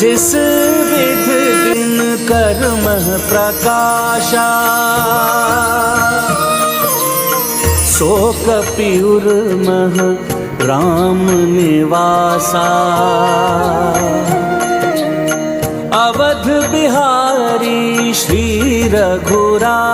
तिस विध दिन कर्म प्रकाशा। शोक पियुर्मह राम निवासा। अवध बिहारी श्री रघुराई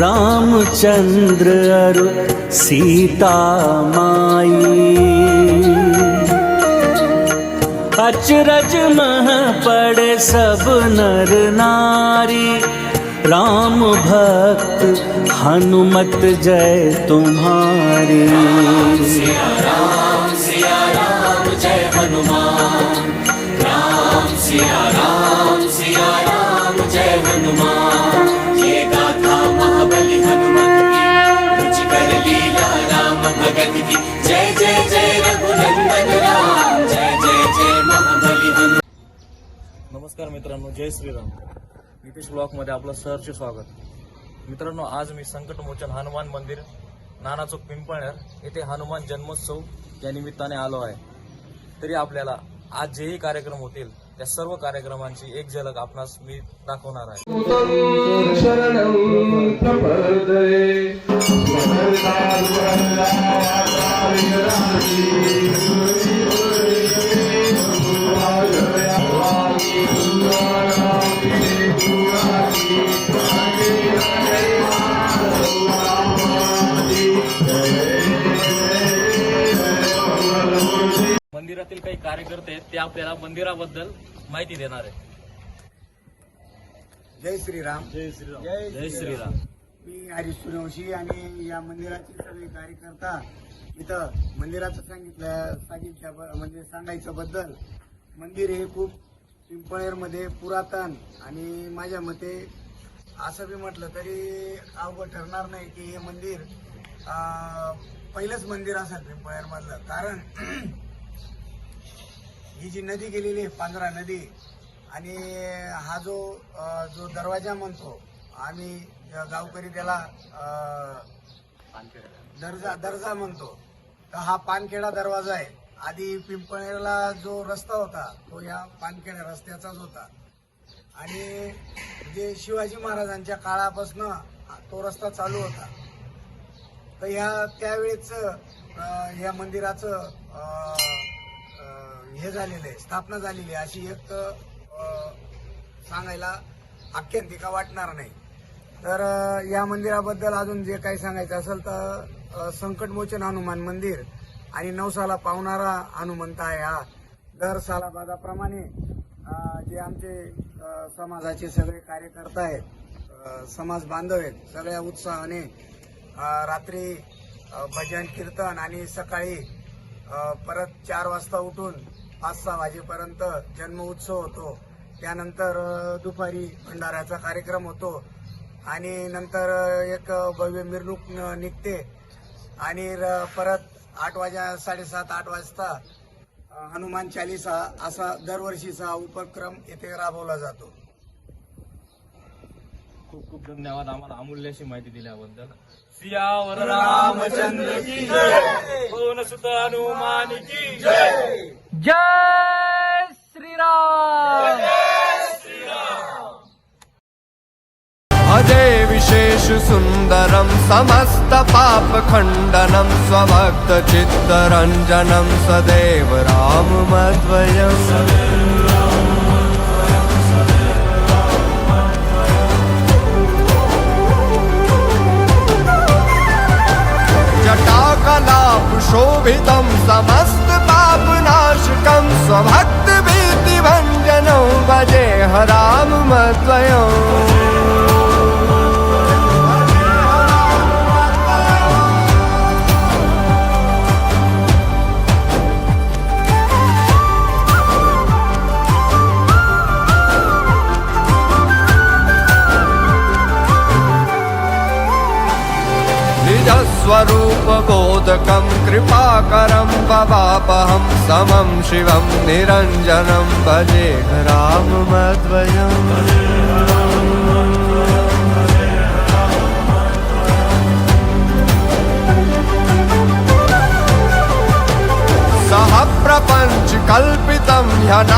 रामचन्द्र अरु सीता माई अचरज मह पड़े सब नर नारी। राम भक्त हनुमत जय तुम्हारी। नमस्कार मित्रांनो जय श्रीराम. नितीश ब्लॉकमध्ये आपलं सहर्ष स्वागत. मित्रांनो आज मी संकटमोचन हनुमान मंदिर नाना चौक पिंपळनेर येथे हनुमान जन्मोत्सव या निमित्ताने आलो आहे. तरी आपल्याला आज जेही कार्यक्रम होतील. त्या सर्व कार्यक्रमांची एक झलक आपणास मी दाखवणार आहे. मंदिरातील काही कार्यकर्ते आहेत, ते आपल्याला मंदिराबद्दल माहिती देणार आहे जय श्रीराम. जय श्रीराम. जय श्रीराम. मी हरीश सूर्यवंशी आणि या मंदिराचे सगळे कार्यकर्ता इथं मंदिराचं सांगितलं सांगितल्या म्हणजे सांगायचं बद्दल मंदिर हे खूप पिंपळेरमध्ये पुरातन आणि माझ्या मते असं बी म्हटलं तरी अवघड ठरणार नाही की हे मंदिर अं, पहिलंच मंदिर असेल पिंपळेरमधलं. कारण ही जी नदी गेलेली आहे पांढरा नदी आणि हा जो जो दरवाजा म्हणतो आम्ही गावकरी त्याला दर्जा दर्जा म्हणतो तर हा पानखेडा दरवाजा आहे. आधी पिंपळेला जो रस्ता होता तो या पानखेडा रस्त्याचाच होता. आणि जे शिवाजी महाराजांच्या काळापासून तो रस्ता चालू होता. तर ह्या त्यावेळेच या मंदिराचं हे झालेलं आहे स्थापना झालेली आहे. अशी एक सांगायला आख्यानतिका वाटणार नाही. तर या मंदिराबद्दल अजून जे काही सांगायचं असेल तर संकटमोचन हनुमान मंदिर आणि नवसाला पावणारा हनुमंत आहे हा. दर सालाबादाप्रमाणे जे आमचे समाजाचे सगळे कार्यकर्ता आहेत समाज बांधव आहेत सगळ्या उत्साहाने रात्री भजन कीर्तन आणि सकाळी परत चार वाजता उठून पाच सहा वाजेपर्यंत जन्म उत्सव होतो. त्यानंतर दुपारी भंडाऱ्याचा कार्यक्रम होतो. आणि नंतर एक भव्य मिरवणूक निघते. आणि र- परत आठ वाजा साडेसात आठ वाजता हनुमान चालिसा असा दरवर्षीचा उपक्रम येथे राबवला जातो. खूप खूप धन्यवाद आम्हाला अमूल्य अशी माहिती दिल्याबद्दल. सियावर रामचंद्र की जय. हनुमान की जय. जय श्रीराम! विशेष सुन्दरं समस्त पापखण्डनं स्वभक्त चित्तरञ्जनं सदैव राममद्वयम्। शोभितं समस्त पापनाशकं स्वभक्त भीतिभञ्जनं भजे हराममद्वयम् कृपाकरं पवापहं समं शिवं निरञ्जनं भजे राममद्वयम्। सः प्रपञ्च कल्पितं हन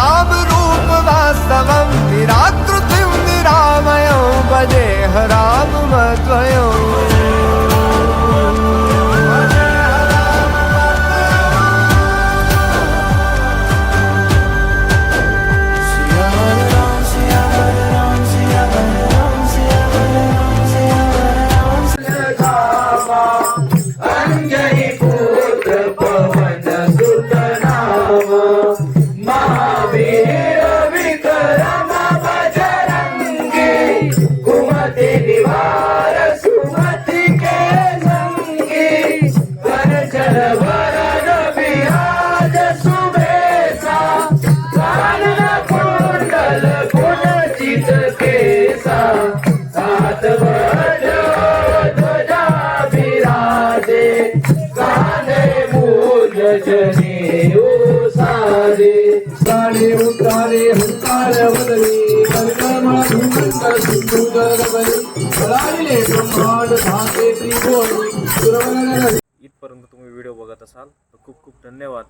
उतारे हुंकार परिक्रमा धूमंत सुंदर बली राहिले ब्रह्मांड भाते त्रिभुवनी इथपर्यंत तुम्ही व्हिडिओ बघत असाल तर खूप खूप धन्यवाद.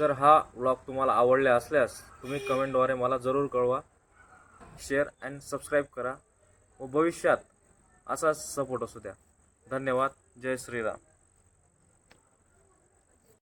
जर हा व्लॉग तुम्हाला आवडला असल्यास तुम्ही कमेंटद्वारे मला जरूर कळवा. शेअर अँड सबस्क्राईब करा. व भविष्यात असाच सपोर्ट असू द्या. धन्यवाद. जय श्रीराम.